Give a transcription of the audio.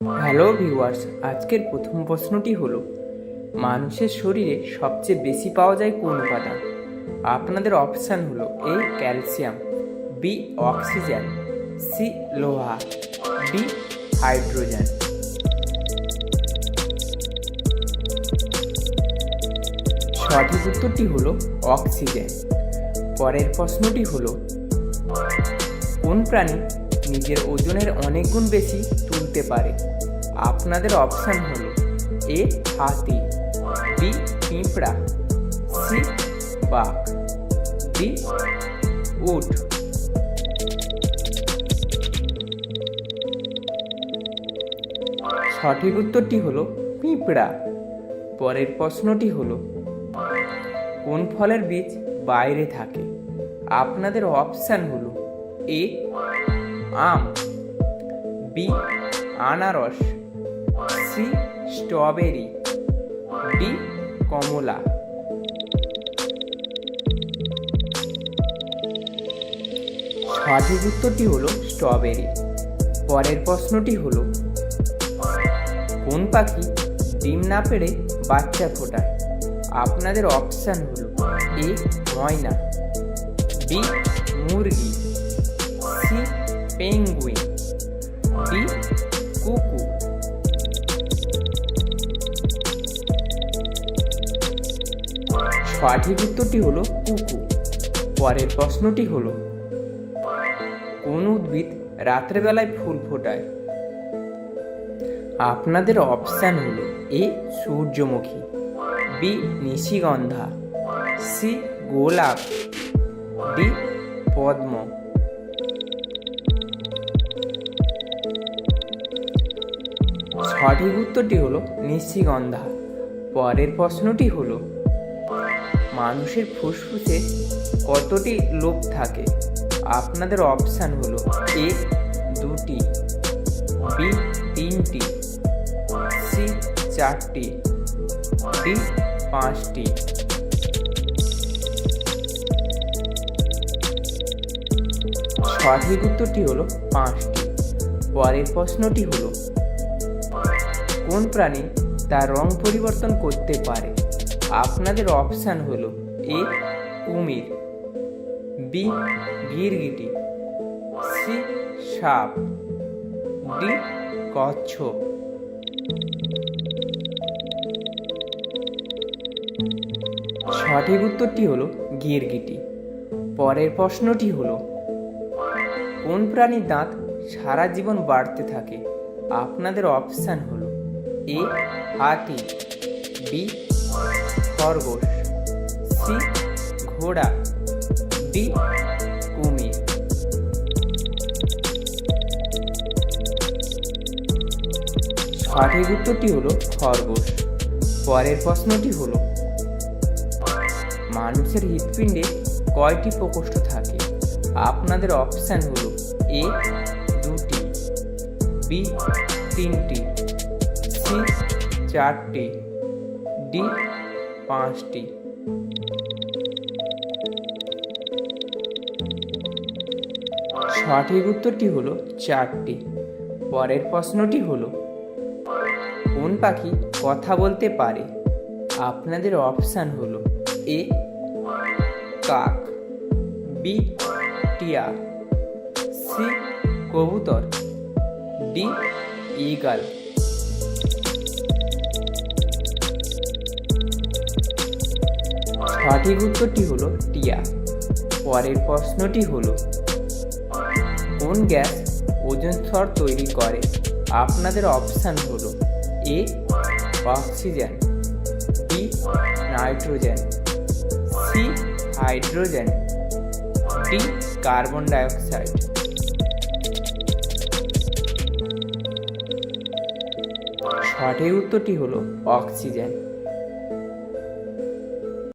Hello viewers, আজকের প্রথম প্রশ্নটি হলো, মানুষের শরীরে সবচেয়ে বেশি পাওয়া যায় কোন উপাদান? আপনাদের অপশান হলো A calcium B oxygen C লোহা ডি হাইড্রোজেন সঠিক উত্তরটি হলো অক্সিজেন পরের প্রশ্নটি হলো, কোন প্রাণী নিজের ওজনের অনেক গুণ বেশি? তুলতে পারে। আপনাদের অপশান হলো এ হাতি, বি পিঁপড়া, সি বাঘ, ডি উট। সঠিক উত্তরটি হলো পিঁপড়া। পরের প্রশ্নটি হলো, কোন ফলের বীজ বাইরে থাকে? আপনাদের অপশান হলো এ আম, বি আনারস, সি স্ট্রবেরি, ডি কমলা। সঠিক উত্তরটি হলো স্ট্রবেরি। পরের প্রশ্নটি হলো, কোন পাখি ডিম না পেড়ে বাচ্চা ফোটায়? আপনাদের অপশান হলো, এ ময়না, বি মুরগি, সি পেঙ্গুইন, ডি কুকু সঠিক উত্তরটি হলো কুকু। পরের প্রশ্নটি হলো, কোন উদ্ভিদ রাত্রেবেলায় ফুল ফোটায়? আপনাদের অপশান হলো এ, সূর্যমুখী বি নিশিগন্ধা সি গোলাপ ডি পদ্ম। সঠিক উত্তরটি হলো নিশিগন্ধা। পরের প্রশ্নটি হলো, মানুষের ফুসফুসে কতটি লোভ থাকে? আপনাদের অপশান হলো এ, দুটি, বি, তিনটি, সি, চারটি, ডি, পাঁচটি। সঠিক উত্তরটি হলো পাঁচটি। পরের প্রশ্নটি হলো কোন প্রাণী তার রং পরিবর্তন করতে পারে? আপনাদের অপশান হলো এ, কুমির, বি, গিরগিটি, সি, সাপ, ডি, কচ্ছপ। সঠিক উত্তরটি হলো গিরগিটি। পরের প্রশ্নটি হলো, কোন প্রাণীর দাঁত সারা জীবন বাড়তে থাকে? আপনাদের অপশান হলো এ হাতি বি, খরগোশ, সি, ঘোড়া, ডি, কুমির। সঠিক উত্তরটি হলো খরগোশ। পরের প্রশ্নটি হলো, মানুষের হৃৎপিণ্ডে কয়টি প্রকোষ্ঠ থাকে? আপনাদের অপশান হলো এ, দুটি, বি, তিনটি। চারটি, ডি পাঁচটি। সঠিক উত্তরটি হলো চারটি। পরের প্রশ্নটি হলো, কোন পাখি কথা বলতে পারে? আপনাদের অপশান হলো, এ কাক, বি টিয়া সি কবুতর, ডি ইগাল। সঠিক উত্তরটি হলো টিয়া। পরের প্রশ্নটি হলো, কোন গ্যাস ওজন স্তর তৈরি করে? আপনাদের অপশান হলো A, oxygen, B, nitrogen, C, hydrogen, D, carbon dioxide. সঠিক উত্তরটি হলো অক্সিজেন।